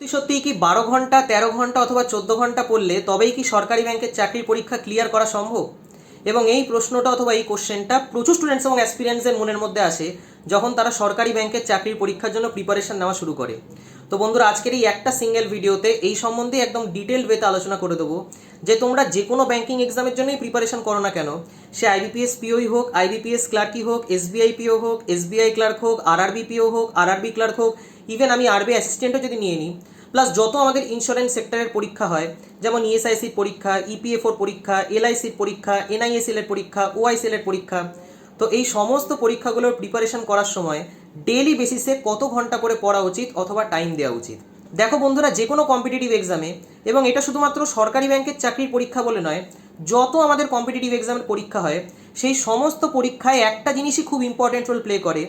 সত্যি কি বারো ঘণ্টা, তেরো ঘণ্টা অথবা চোদ্দ ঘণ্টা পড়লে তবেই কি সরকারি ব্যাংকের চাকরির পরীক্ষা ক্লিয়ার করা সম্ভব? এবং এই প্রশ্নটা অথবা এই কোশ্চেনটা প্রচুর স্টুডেন্টস এবং অ্যাসপিরিয়েন্সের মনের মধ্যে আসে যখন তারা সরকারি ব্যাংকের চাকরির পরীক্ষার জন্য প্রিপারেশন নেওয়া শুরু করে। তো বন্ধুরা, আজকের এই একটা সিঙ্গেল ভিডিওতে এই সম্বন্ধে একদম ডিটেল ওয়েতে আলোচনা করে দেবো যে তোমরা যে কোনো ব্যাংকিং এক্সামের জন্যই প্রিপারেশন করো না কেন। সে আইবিপিএস পিওই হোক আইবিপিএস ক্লার্কই হোক এসবিআই পিও হোক এসবিআই ক্লার্ক হোক আরআরবি পিও হোক আরআরবি ক্লার্ক হোক ইভেন আমি আরবি অ্যাসিস্ট্যান্টও যদি নিয়ে নিই প্লাস যত আমাদের ইন্স্যুরেন্স সেক্টরের পরীক্ষা হয়, যেমন ইএসআইসির পরীক্ষা ইপিএফওর পরীক্ষা এলআইসির পরীক্ষা এনআইএসএল এর পরীক্ষা ওআইসিএল এর পরীক্ষা, তো এই সমস্ত পরীক্ষাগুলোর প্রিপারেশন করার সময় ডেইলি বেসিসে কত ঘণ্টা করে পড়া উচিত অথবা টাইম দেওয়া উচিত? দেখো বন্ধুরা যে কোনো কম্পিটিটিভ এক্সামে এবং এটা শুধুমাত্র সরকারি ব্যাংকের চাকরির পরীক্ষা বলে নয়, যত আমাদের কম্পিটিটিভ এক্সামের পরীক্ষা হয়, সেই সমস্ত পরীক্ষায় একটা জিনিসই খুব ইম্পর্টেন্ট রোল প্লে করে,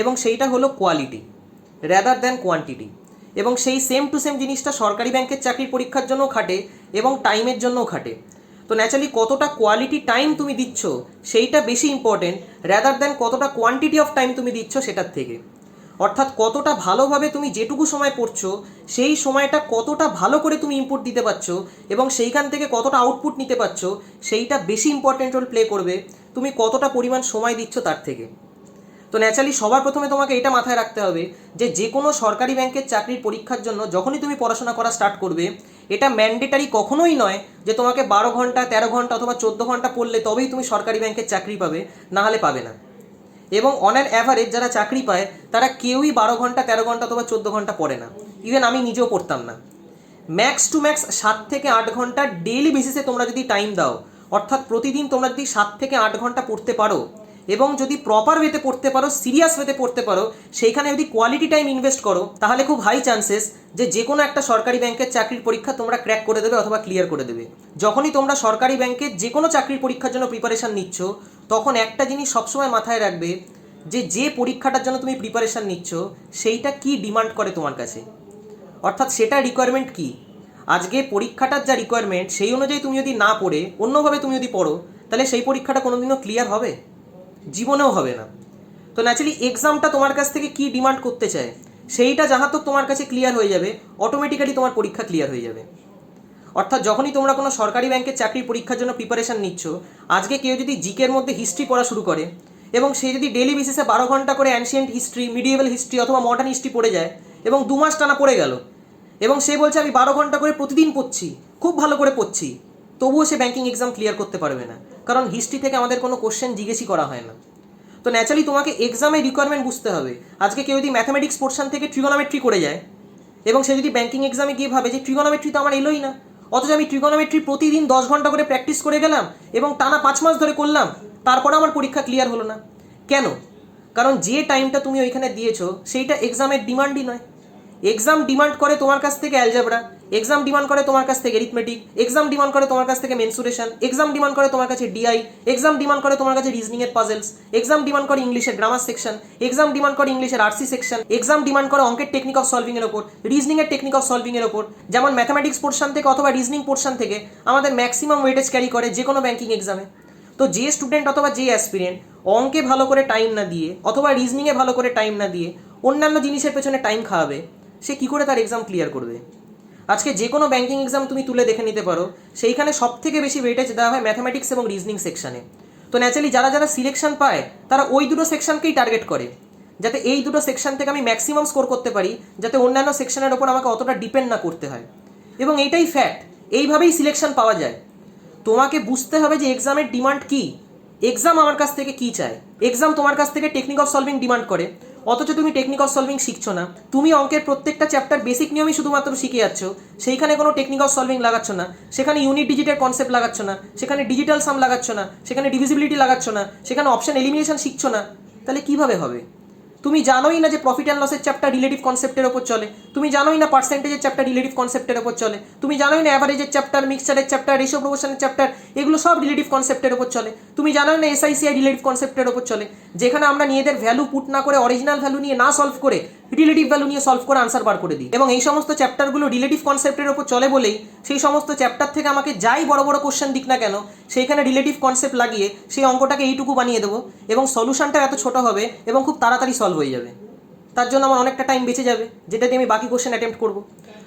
এবং সেইটা হলো কোয়ালিটি র্যাদার দ্যান কোয়ান্টিটি এবং সেই সেম টু সেম জিনিসটা সরকারি ব্যাংকের চাকরির পরীক্ষার জন্যও খাটে এবং টাইমের জন্যও খাটে। তো ন্যাচারালি কতটা কোয়ালিটি টাইম তুমি দিচ্ছ, সেইটা বেশি ইম্পর্টেন্ট র্যাদার দ্যান কতটা কোয়ান্টিটি অফ টাইম তুমি দিচ্ছ সেটার থেকে। অর্থাৎ কতটা ভালোভাবে তুমি যেটুকু সময় পড়ছো, সেই সময়টা কতটা ভালো করে তুমি ইনপুট দিতে পারছ এবং সেইখান থেকে কতটা আউটপুট নিতে পারছ, সেইটা বেশি ইম্পর্টেন্ট রোল প্লে করবে। তুমি কতটা পরিমাণ সময় দিচ্ছ তার থেকে। তো ন্যাচারালি সবার প্রথমে তোমাকে এটা মাথায় রাখতে হবে যে যে কোনো সরকারি ব্যাংকের চাকরির পরীক্ষার জন্য যখনই তুমি পড়াশোনা করা স্টার্ট করবে, এটা ম্যান্ডেটারি কখনোই নয় যে তোমাকে বারো ঘণ্টা, তেরো ঘণ্টা অথবা চোদ্দ ঘণ্টা পড়লে তবেই তুমি সরকারি ব্যাংকের চাকরি পাবে, না হলে পাবে না। এবং অন অ্যান অ্যাভারেজ যারা চাকরি পায়, তারা কেউই বারো ঘণ্টা, তেরো ঘণ্টা অথবা চোদ্দ ঘণ্টা পড়ে না। ইভেন আমি নিজেও পড়তাম না। ম্যাক্স টু ম্যাক্স সাত থেকে আট ঘণ্টা ডেইলি বেসিসে তোমরা যদি টাইম দাও, অর্থাৎ প্রতিদিন তোমরা যদি সাত থেকে আট ঘণ্টা পড়তে পারো এবং যদি প্রপার ওয়েতে পড়তে পারো সিরিয়াস ওয়েতে পড়তে পারো, সেইখানে যদি কোয়ালিটি টাইম ইনভেস্ট করো, তাহলে খুব হাই চান্সেস যে যে কোনো একটা সরকারি ব্যাংকের চাকরির পরীক্ষা তোমরা ক্র্যাক করে দেবে অথবা ক্লিয়ার করে দেবে। যখনই তোমরা সরকারি ব্যাংকের যে কোনো চাকরির পরীক্ষার জন্য প্রিপারেশান নিচ্ছ, তখন একটা জিনিস সবসময় মাথায় রাখবে যে যে পরীক্ষাটার জন্য তুমি প্রিপারেশান নিচ্ছ, সেইটা কি ডিমান্ড করে তোমার কাছে? অর্থাৎ সেটা রিকোয়ারমেন্ট কি? আজকে পরীক্ষাটার যা রিকোয়ারমেন্ট সেই অনুযায়ী তুমি যদি না পড়ে, অন্যভাবে তুমি যদি পড়ো, তাহলে সেই পরীক্ষাটা কোনোদিনও ক্লিয়ার হবে? জীবনেও হবে না। তো ন্যাচারালি এক্সামটা তোমার কাছ থেকে কি ডিমান্ড করতে চায়, সেইটা যাহা তো তোমার কাছে ক্লিয়ার হয়ে যাবে অটোমেটিক্যালি তোমার পরীক্ষা ক্লিয়ার হয়ে যাবে। অর্থাৎ যখনই তোমরা কোনো সরকারি ব্যাংকের চাকরির পরীক্ষার জন্য প্রিপারেশন নিচ্ছ, আজকে কেউ যদি জিকের মধ্যে হিস্ট্রি পড়া শুরু করে এবং সে যদি ডেলি বেসিসে বারো ঘণ্টা করে অ্যানশিয়েন্ট হিস্ট্রি মিডিয়েবল হিস্ট্রি অথবা মডার্ন হিস্ট্রি পড়ে যায় এবং দু মাস টানা পড়ে গেল এবং সে বলছে, আমি বারো ঘণ্টা করে প্রতিদিন পড়ছি, খুব ভালো করে পড়ছি। তবুও সে ব্যাংকিং এক্সাম ক্লিয়ার করতে পারবে না। কারণ হিস্ট্রি থেকে আমাদের কোনো কোশ্চেন জিজ্ঞেসই করা হয় না। তো ন্যাচারালি তোমাকে এক্সামের রিকোয়ারমেন্ট বুঝতে হবে। আজকে কেউ যদি ম্যাথামেটিক্স পোর্শন থেকে ট্রিগোনোমেট্রি করে যায় এবং সে যদি ব্যাঙ্কিং এক্সামে গিয়ে ভাবে যে ট্রিগোনোমেট্রি তো আমার এলোই না, অথচ আমি ট্রিগোনোমেট্রি প্রতিদিন দশ ঘণ্টা করে প্র্যাকটিস করে গেলাম এবং টানা পাঁচ মাস ধরে করলাম, তারপরে আমার পরীক্ষা ক্লিয়ার হলো না। কেন? কারণ যে টাইমটা তুমি ওইখানে দিয়েছ, সেইটা এক্সামের ডিমান্ডই নয়। এক্সাম ডিমান্ড করে তোমার কাছ থেকে অ্যালজাবরা এক্সাম ডিমান্ড করে তোমার কাছ থেকে রিথমেটিক এক্সাম ডিমান্ড করে তোমার কাছ থেকে মেনসুরেশন এক্সাম ডিমান্ড করে তোমার কাছে ডিআই এক্সাম ডিমান্ড করে তোমার কাছে রিজনিং এর পাজেলস এক্সাম ডিমান্ড করে ইংলিশের গ্রামার সেকশন এক্সাম ডিমান্ড করে ইংলিশের আরসি সেকশন এক্সাম ডিমান্ড করে অঙ্কের টেকনিক অফ সলভিং এর ওপর রিজনিং এর টেকনিক অফ সলভিং এর ওপর, যেমন ম্যাথামেটিক্স পোর্শন থেকে অথবা রিজনিং পোর্শন থেকে আমাদের ম্যাক্সিমাম ওয়েটেজ ক্যারি করে যে কোনো ব্যাংকিং এক্সামে তো যে স্টুডেন্ট অথবা যে অ্যাসপিরেন্ট অঙ্কে ভালো করে টাইম না দিয়ে অথবা রিজনিংয়ে ভালো করে টাইম না দিয়ে অন্যান্য জিনিসের পেছনে টাইম খাওয়াবে, সে কী করে তার এক্সাম ক্লিয়ার করবে? আজকে যে কোনো ব্যাংকিং এক্সাম তুমি তুলে দেখে নিতে পারো। সেইখানে সব থেকে বেশি ওয়েটেজ দেওয়া হয় ম্যাথামেটিক্স এবং রিজনিং সেকশনে তো ন্যাচারালি যারা যারা সিলেকশন পায়, তারা ওই দুটো সেকশনকেই টার্গেট করে। যাতে এই দুটো সেকশন থেকে আমি ম্যাক্সিমাম স্কোর করতে পারি, যাতে অন্যান্য সেকশনের ওপর আমাকে অতটা ডিপেন্ড না করতে হয়। এবং এইটাই ফ্যাক্ট এইভাবেই সিলেকশন পাওয়া যায়। তোমাকে বুঝতে হবে যে এক্সামের ডিমান্ড কি। এক্সাম আমার কাছ থেকে কি চায়? এক্সাম তোমার কাছ থেকে টেকনিক অফ সলভিং ডিমান্ড করে। অথচ তুমি টেকনিক অফ সলভিং শিখছো না। তুমি অঙ্কের প্রত্যেকটা চ্যাপ্টার বেসিক নিয়মই শুধুমাত্র শিখে যাচ্ছ। সেইখানে কোনো টেকনিক অফ সলভিং লাগাচ্ছ না। সেখানে ইউনিট ডিজিটের কনসেপ্ট লাগাচ্ছ না। সেখানে ডিজিটাল সাম লাগাচ্ছ না। সেখানে ডিভিজিবিলিটি লাগাচ্ছ না। সেখানে অপশন এলিমিনেশন শিখছ না। তাহলে কীভাবে হবে? তুমি জানোই না যে প্রফিট অ্যান্ড লসের চ্যাপ্টার রিলেটিভ কনসেপ্টের ওপর চলে। তুমি জানোই না পার্সেন্টেজের চ্যাপ্টার রিলেটিভ কনসেপ্টের ওপর চলে। তুমি জানোই না অ্যাভারেজের চ্যাপ্টার মিক্সচারের চ্যাপ্টার রেশো প্রমোশনের চ্যাপ্টার এগুলো সব রিলেটিভ কনসেপ্টের ওপর চলে। তুমি জানোই না এসআইসিআই রিলেটিভ কনসেপ্টের ওপর চলে। যেখানে আমরা নিজেদের ভ্যালু পুট না করে অরিজিনাল ভ্যালু নিয়ে না সলভ করে রিলেটিভ ভ্যালু নিয়ে সলভ করে আনসার বার করে দিই। এবং এই সমস্ত চ্যাপ্টারগুলো রিলেটিভ কনসেপ্টের ওপর চলে বলেই সেই সমস্ত চ্যাপ্টার থেকে আমাকে যাই বড় বড় কোশ্চেন দিক না কেন, সেইখানে রিলেটিভ কনসেপ্ট লাগিয়ে সেই অঙ্কটাকে এইটুকু বানিয়ে দেবো এবং সলিউশনটা এত ছোট হবে এবং খুব তাড়াতাড়ি সলভ হয়ে যাবে। তার জন্য আমার অনেকটা টাইম বেঁচে যাবে যেটা দিয়ে আমি বাকি কোশ্চেন অ্যাটেম্প্ট করব।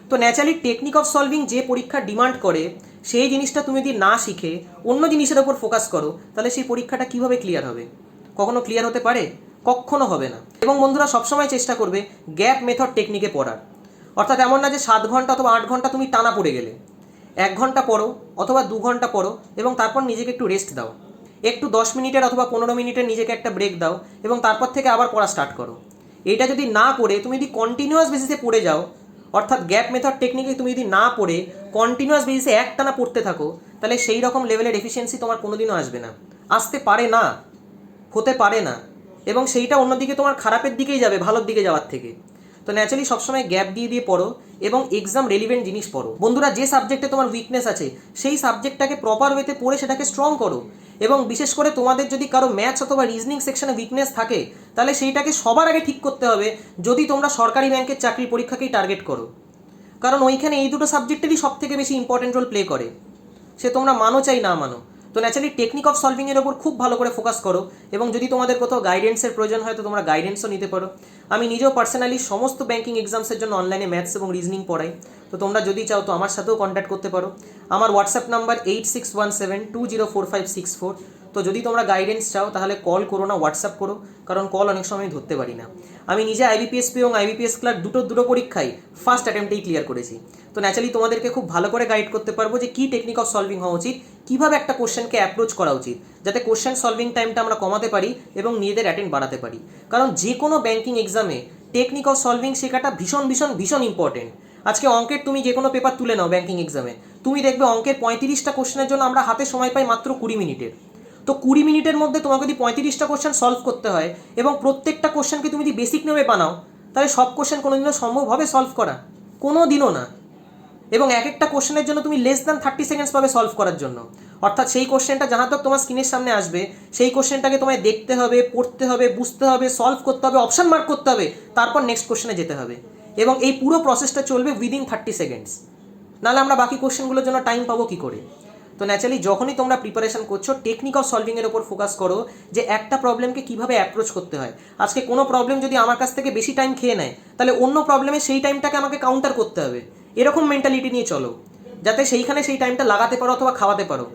তো ন্যাচারালি টেকনিক অফ সলভিং যে পরীক্ষা ডিমান্ড করে, সেই জিনিসটা তুমি যদি না শিখে অন্য জিনিসের ওপর ফোকাস করো, তাহলে সেই পরীক্ষাটা কীভাবে ক্লিয়ার হবে? কখনো ক্লিয়ার হতে পারে? কখনো হবে না। এবং বন্ধুরা, সবসময় চেষ্টা করবে গ্যাপ মেথড টেকনিকে পড়ার। অর্থাৎ এমন না যে সাত ঘণ্টা অথবা আট ঘণ্টা তুমি টানা পড়ে গেলে। এক ঘণ্টা পড়ো অথবা দু ঘণ্টা পড়ো এবং তারপর নিজেকে একটু রেস্ট দাও। একটু দশ মিনিটের অথবা পনেরো মিনিটের নিজেকে একটা ব্রেক দাও এবং তারপর থেকে আবার পড়া স্টার্ট করো। এটা যদি না করে তুমি যদি কন্টিনিউয়াস বেসিসে পড়ে যাও, অর্থাৎ গ্যাপ মেথড টেকনিকে তুমি যদি না পড়ে কন্টিনিউয়াস বেসিসে একটানা পড়তে থাকো, তাহলে সেই রকম লেভেলের এফিসিয়েন্সি তোমার কোনোদিনও আসবে না। আসতে পারে না, হতে পারে না। এবং সেইটা অন্যদিকে তোমার খারাপের দিকেই যাবে, ভালোর দিকে যাওয়ার থেকে। তো ন্যাচারালি সবসময় গ্যাপ দিয়ে দিয়ে পড়ো এবং এক্সাম রেলিভেন্ট জিনিস পড়ো। বন্ধুরা, যে সাবজেক্টে তোমার উইকনেস আছে, সেই সাবজেক্টটাকে প্রপার ওয়েতে পড়ে সেটাকে স্ট্রং করো। এবং বিশেষ করে তোমাদের যদি কারও ম্যাথস অথবা রিজনিং সেকশনে উইকনেস থাকে, তাহলে সেইটাকে সবার আগে ঠিক করতে হবে যদি তোমরা সরকারি ব্যাংকের চাকরির পরীক্ষাকেই টার্গেট করো। কারণ ওইখানে এই দুটো সাবজেক্টেরই সব থেকে বেশি ইম্পর্টেন্ট রোল প্লে করে। সে তোমরা মানো চাই না মানো। তো ন্যাচারালি টেকনিক অফ সলভিংয়ের ওপর খুব ভালো করে ফোকাস করো এবং যদি তোমাদের কোথাও গাইডেন্সের প্রয়োজন হয় তো তোমরা গাইডেন্সও নিতে পারো। আমি নিজেও পার্সোনালি সমস্ত ব্যাংকিং এক্সামসের জন্য অনলাইনে ম্যাথস এবং রিজনিং পড়াই। তো তোমরা যদি চাও তো আমার সাথেও কন্ট্যাক্ট করতে পারো। আমার WhatsApp number eight six one seven two zero four five six four তো যদি তোমরা গাইডেন্স চাও তাহলে কল করো না হোয়াটসঅ্যাপ করো, কারণ কল অনেক সময় ধরতে পারি না। আমি নিজে আইবিপিএসপি এবং আইবিপিএস ক্লার্ক দুটো দুটো পরীক্ষায় ফার্স্ট অ্যাটেম্পটেই ক্লিয়ার করেছি। তো ন্যাচারালি তোমাদেরকে খুব ভালো করে গাইড করতে পারব যে কী টেকনিক অফ সলভিং হওয়া উচিত কীভাবে একটা কোশ্চেনকে অ্যাপ্রোচ করা উচিত, যাতে কোশ্চেন সলভিং টাইমটা আমরা কমাতে পারি এবং নিজেদের অ্যাটেন্ড বাড়াতে পারি। কারণ যে কোনো ব্যাংকিং এক্সামে টেকনিক অফ সলভিং শেখাটা ভীষণ ভীষণ ভীষণ ইম্পর্টেন্ট আজকে অঙ্কের তুমি যে কোনো পেপার তুলে নাও ব্যাংকিং এক্সামে তুমি দেখবে অঙ্কের পঁয়ত্রিশটা কোশ্চেনের জন্য আমরা হাতে সময় পাই মাত্র কুড়ি মিনিটের। তো কুড়ি মিনিটের মধ্যে তোমাকে যদি পঁয়ত্রিশটা কোশ্চেন সলভ করতে হয় এবং প্রত্যেকটা কোশ্চেনকে তুমি যদি বেসিক নেমে বানাও, তাহলে সব কোশ্চেন কোনোদিনও সম্ভব হবে সলভ করা। কোনো দিনও না। এবং এক একটা কোশ্চেনের জন্য তুমি লেস দ্যান থার্টি সেকেন্ডস পাবে সলভ করার জন্য। অর্থাৎ সেই কোশ্চেনটা জানাতক তোমার স্ক্রিনের সামনে আসবে, সেই কোশ্চেনটাকে তোমায় দেখতে হবে, পড়তে হবে, বুঝতে হবে সলভ করতে হবে অপশান মার্ক করতে হবে, তারপর নেক্সট কোশ্চেনে যেতে হবে। এবং এই পুরো প্রসেসটা চলবে উইদিন থার্টি সেকেন্ডস নাহলে আমরা বাকি কোশ্চেনগুলোর জন্য টাইম পাবো কী করে? তো ন্যাচারালি যখনই তোমরা প্রিপারেশন করছ টেকনিক অফ সলভিংয়ের ওপর ফোকাস করো যে একটা প্রবলেমকে কীভাবে অ্যাপ্রোচ করতে হয়। আজকে কোনো প্রবলেম যদি আমার কাছ থেকে বেশি টাইম খেয়ে নেয়, তাহলে অন্য প্রবলেমে সেই টাইমটাকে আমাকে কাউন্টার করতে হবে। এরকম মেন্টালিটি নিয়ে চলো, যাতে সেইখানে সেই টাইমটা লাগাতে পারো অথবা খাওয়াতে পারো।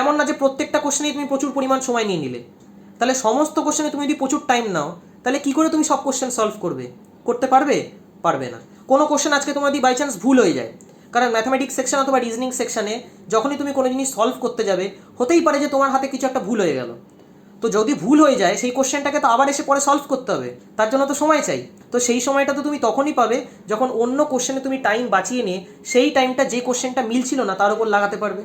এমন না যে প্রত্যেকটা কোশ্চেনেই তুমি প্রচুর পরিমাণ সময় নিয়ে নিলে। তাহলে সমস্ত কোশ্চেনে তুমি যদি প্রচুর টাইম নাও, তাহলে কি করে তুমি সব কোশ্চেন সলভ করবে? করতে পারবে? পারবে না। কোনো কোশ্চেন আজকে তোমার যদি বাই চান্স ভুল হয়ে যায়। কারণ ম্যাথামেটিক্স সেকশন অথবা রিজনিং সেকশনে যখনই তুমি কোনো জিনিস সলভ করতে যাবে, হতেই পারে যে তোমার হাতে কিছু একটা ভুল হয়ে গেল। তো যদি ভুল হয়ে যায়, সেই কোশ্চেনটাকে তো আবার এসে পরে সলভ করতে হবে। তার জন্য তো সময় চাই। তো সেই সময়টা তো তুমি তখনই পাবে যখন অন্য কোশ্চেনে তুমি টাইম বাঁচিয়ে নিয়ে সেই টাইমটা যে কোশ্চেনটা মিলছিল না, তার উপর লাগাতে পারবে।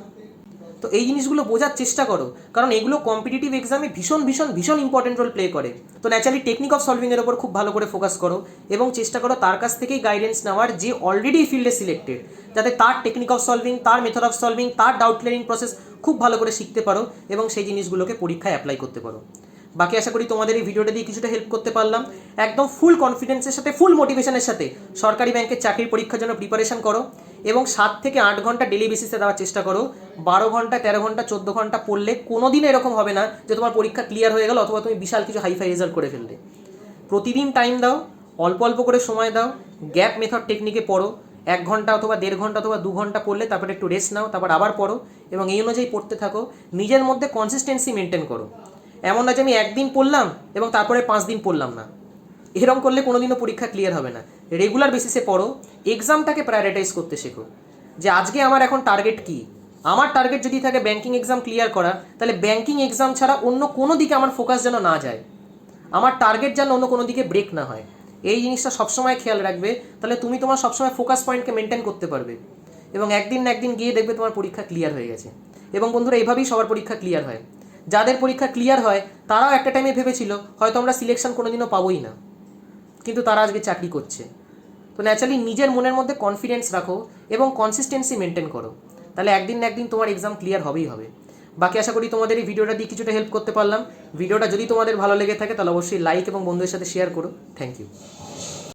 তো এই জিনিসগুলো বোঝার চেষ্টা করো। কারণ এগুলো কম্পিটিটিভ এক্সামে ভীষণ ভীষণ ভীষণ ইম্পর্টেন্ট রোল প্লে করে। তো ন্যাচারালি টেকনিক অফ সলভিংয়ের ওপর খুব ভালো করে ফোকাস করো এবং চেষ্টা করো তার কাছ থেকেই গাইডেন্স নেওয়ার যে অলরেডি ফিল্ডে সিলেক্টেড যাতে তার টেকনিক অফ সলভিং তার মেথড অফ সলভিং তার ডাউট ক্লিয়ারিং প্রসেস খুব ভালো করে শিখতে পারো এবং সেই জিনিসগুলোকে পরীক্ষায় অ্যাপ্লাই করতে পারো। বাকি আশা করি তোমাদের এই ভিডিওটা দিয়ে কিছুটা হেল্প করতে পারলাম। একদম ফুল কনফিডেন্সের সাথে ফুল মোটিভেশনের সাথে সরকারি ব্যাংকের চাকরির পরীক্ষার জন্য প্রিপারেশন করো এবং সাত থেকে আট ঘণ্টা ডেলি বেসিসে দেওয়ার চেষ্টা করো। বারো ঘণ্টা, তেরো ঘণ্টা, চোদ্দ ঘণ্টা পড়লে কোনোদিন এরকম হবে না যে তোমার পরীক্ষা ক্লিয়ার হয়ে গেল অথবা তুমি বিশাল কিছু হাইফাই রেজাল্ট করে ফেললে। প্রতিদিন টাইম দাও, অল্প অল্প করে সময় দাও গ্যাপ মেথড টেকনিকে পড়ো। এক ঘণ্টা অথবা দেড় ঘণ্টা অথবা দু ঘণ্টা পড়লে তারপরে একটু রেস্ট নাও, তারপর আবার পড়ো এবং এই অনুযায়ী পড়তে থাকো। নিজের মধ্যে কনসিস্টেন্সি মেনটেন করো। এমন না যে আমি একদিন পড়লাম এবং তারপরে পাঁচ দিন পড়লাম না। এরকম করলে কোনোদিনও পরীক্ষা ক্লিয়ার হবে না। রেগুলার বেসিসে পড়ো এক্সামটাকে প্রায়োরিটাইজ করতে শেখো। যে আজকে আমার এখন টার্গেট কি? আমার টার্গেট যদি থাকে ব্যাংকিং এক্সাম ক্লিয়ার করা, তাহলে ব্যাংকিং এক্সাম ছাড়া অন্য কোনো দিকে আমার ফোকাস যেন না যায়। আমার টার্গেট যেন অন্য কোনো দিকে ব্রেক না হয়। এই জিনিসটা সবসময় খেয়াল রাখবে, তাহলে তুমি তোমার সবসময় ফোকাস পয়েন্টকে মেনটেন করতে পারবে। এবং একদিন না একদিন গিয়ে দেখবে তোমার পরীক্ষা ক্লিয়ার হয়ে গেছে। এবং বন্ধুরা, এইভাবেই সবার পরীক্ষা ক্লিয়ার হয়। যাদের পরীক্ষা ক্লিয়ার হয়, তারাও একটা টাইমে ভেবেছিল, হয়তো আমরা সিলেকশন কোনোদিনও পাবোই না। কিন্তু তারা আজকে চাকরি করছে। তো ন্যাচারালি নিজের মনের মধ্যে কনফিডেন্স রাখো এবং কনসিস্টেন্সি মেনটেন করো। তাহলে একদিন না একদিন তোমার এক্সাম ক্লিয়ার হবেই হবে। বাকি আশা করি তোমাদের এই ভিডিওটা দিয়ে কিছুটা হেল্প করতে পারলাম। ভিডিওটা যদি তোমাদের ভালো লেগে থাকে, তাহলে অবশ্যই লাইক এবং বন্ধুদের সাথে শেয়ার করো। Thank you